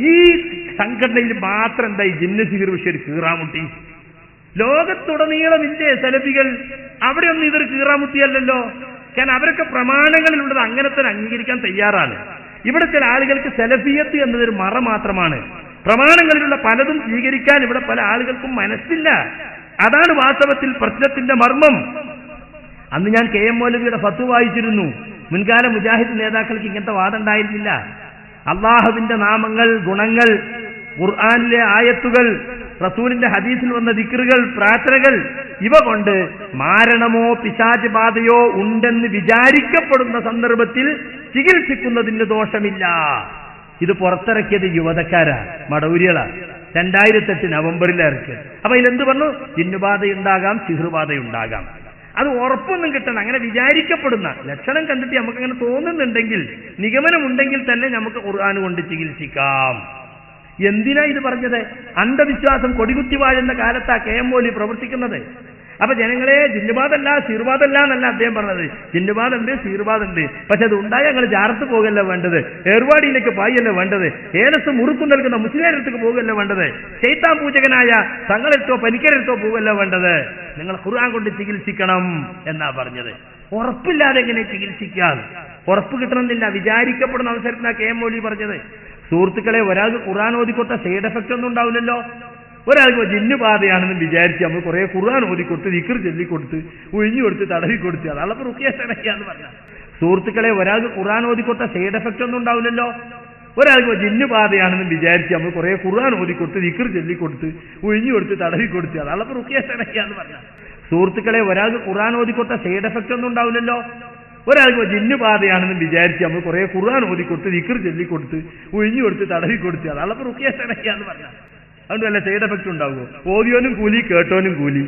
ഈ സംഘടനയിൽ മാത്രം എന്തായി ജിന്ന വിഷയം ഒരു കീറാമുട്ടി? ലോകത്തുടനീളം ഇന്ത്യ സലഫികൾ അവിടെയൊന്നും ഇതൊരു കീറാമുട്ടിയല്ലല്ലോ. കാരണം അവരൊക്കെ പ്രമാണങ്ങളിലുള്ളത് അങ്ങനെ തന്നെ അംഗീകരിക്കാൻ തയ്യാറാണ്. ഇവിടെ ചില ആളുകൾക്ക് സലഫിയത്ത് എന്നതൊരു മറ മാത്രമാണ്. പ്രമാണങ്ങളിലുള്ള പലതും സ്വീകരിക്കാൻ ഇവിടെ പല ആളുകൾക്കും മനസ്സില്ല. അതാണ് വാസ്തവത്തിൽ പ്രശ്നത്തിന്റെ മർമ്മം. അന്ന് ഞാൻ കെ എം മൗലവിയുടെ ഫത്ത് വായിച്ചിരുന്നു. മുൻകാല മുജാഹിദ് നേതാക്കൾക്ക് ഇങ്ങനത്തെ വാദം ഉണ്ടായിരുന്നില്ല. അള്ളാഹുവിന്റെ നാമങ്ങൾ ഗുണങ്ങൾ ഖുർആാനിലെ ആയത്തുകൾ റസൂലിന്റെ ഹദീസിൽ വന്ന ദിക്റുകൾ പ്രാർത്ഥനകൾ ഇവ കൊണ്ട് മാരണമോ പിശാച് ബാധയോ ഉണ്ടെന്ന് വിചാരിക്കപ്പെടുന്ന സന്ദർഭത്തിൽ ചികിത്സിക്കുന്നതിന് ദോഷമില്ല. ഇത് പുറത്തിറക്കിയത് യുവതക്കാരാ മടൗരികളാ രണ്ടായിരത്തെട്ട് നവംബറിൽ ഇറക്കി അപ്പൊ ഇതിലെന്ത് പറഞ്ഞു? ജിന്നുബാധയുണ്ടാകാം സിഹൃബാധയുണ്ടാകാം അത് ഉറപ്പൊന്നും കിട്ടണം അങ്ങനെ വിചാരിക്കപ്പെടുന്ന ലക്ഷണം കണ്ടിട്ട് നമുക്ക് അങ്ങനെ തോന്നുന്നുണ്ടെങ്കിൽ നിഗമനമുണ്ടെങ്കിൽ തന്നെ നമുക്ക് ഖുർആൻ കൊണ്ട് ചികിത്സിക്കാം. എന്തിനാ ഇത് പറഞ്ഞത്? അന്ധവിശ്വാസം കൊടികുത്തി വാഴുന്ന കാലത്താ കെ എം പ്രവർത്തിക്കുന്നത്. അപ്പൊ ജനങ്ങളെ ജിന്നുബാദല്ല സീർവാദല്ല എന്നല്ല അദ്ദേഹം പറഞ്ഞത്. ജിന്നുബാദുണ്ട് സീർവാദുണ്ട് പക്ഷെ അത് ഉണ്ടായ ഞങ്ങൾ ജാറത്ത് പോകല്ല വേണ്ടത്? ഏർവാടിയിലേക്ക് പായല്ല വേണ്ടത്? ഏലസ് മുറുക്കു നൽകുന്ന മുസ്ലിമരത്തേക്ക് പോകല്ല വേണ്ടത്? ചൈത്താൻ പൂജകനായ തങ്ങളെടുത്തോ പനിക്കരെടുത്തോ പോകല്ല വേണ്ടത്? നിങ്ങൾ ഖുർആൻ കൊണ്ട് ചികിത്സിക്കണം എന്നാ പറഞ്ഞത്. ഉറപ്പില്ലാതെ എങ്ങനെ ചികിത്സിക്കാം ഉറപ്പ് കിട്ടണമെന്നില്ല. വിചാരിക്കപ്പെടുന്ന അവസരത്തിനാ കെ എം മൗലി പറഞ്ഞത്. സുഹൃത്തുക്കളെ ഒരാൾക്ക് ഖുർആൻ ഓതിക്കൊട്ട സൈഡ് എഫക്റ്റ് ഒന്നും ഉണ്ടാവില്ലല്ലോ. ഒരാൾക്ക് ജിന്നു ബാധയാണെന്ന് വിചാരിച്ച് നമ്മൾ കുറെ ഖുർആൻ ഓതിക്കൊടുത്ത് വിക്ർ ചൊല്ലിക്കൊടുത്ത് ഉഴിഞ്ഞു കൊടുത്ത് തടവി കൊടുത്ത് അതാണ് റുക്കിയാന്ന് പറഞ്ഞ സുഹൃത്തുക്കളെ ഒരാൾക്ക് ഖുർആൻ ഓതിക്കൊട്ട സൈഡ് എഫക്റ്റ് ഒന്നും ഉണ്ടാവില്ലല്ലോ. ഒരാൾക്ക് ജിന്നു ബാധയാണെന്ന് വിചാരിച്ച് നമ്മൾ കുറെ ഖുർആൻ ഓതിക്കൊടുത്ത് വിക്ർ ചൊല്ലിക്കൊടുത്ത് ഉഴിഞ്ഞു കൊടുത്ത് തടവി കൊടുത്ത് അതാണ് റുക്കിയാന്ന് പറഞ്ഞ സുഹൃത്തുക്കളെ ഒരാൾക്ക് ഖുർആൻ ഓതിക്കൊട്ട സൈഡ് എഫക്റ്റ് ഒന്നും ഉണ്ടാവില്ലല്ലോ. ഒരാൾക്ക് ജിന്നു ബാധയാണെന്ന് വിചാരിച്ച് നമ്മൾ കുറെ ഖുർആൻ ഓതിക്കൊടുത്ത് വിക്ർ ചൊല്ലിക്കൊടുത്ത് ഉഴിഞ്ഞു കൊടുത്ത് തടവി കൊടുത്ത് അതാണ് റുക്കിയാന്ന് പറഞ്ഞ അതുകൊണ്ട് വല്ല സൈഡ് എഫക്റ്റ് ഉണ്ടാവുമോ? ഓതിയോനും കൂലി കേട്ടോനും കൂലി.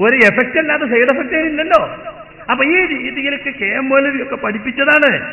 ഒരു എഫക്റ്റ് അല്ലാതെ സൈഡ് എഫക്റ്റ് ഇല്ലല്ലോ. അപ്പൊ ഈ രീതിയിലൊക്കെ കെ എം മൗലവി ഒക്കെ പഠിപ്പിച്ചതാണ്.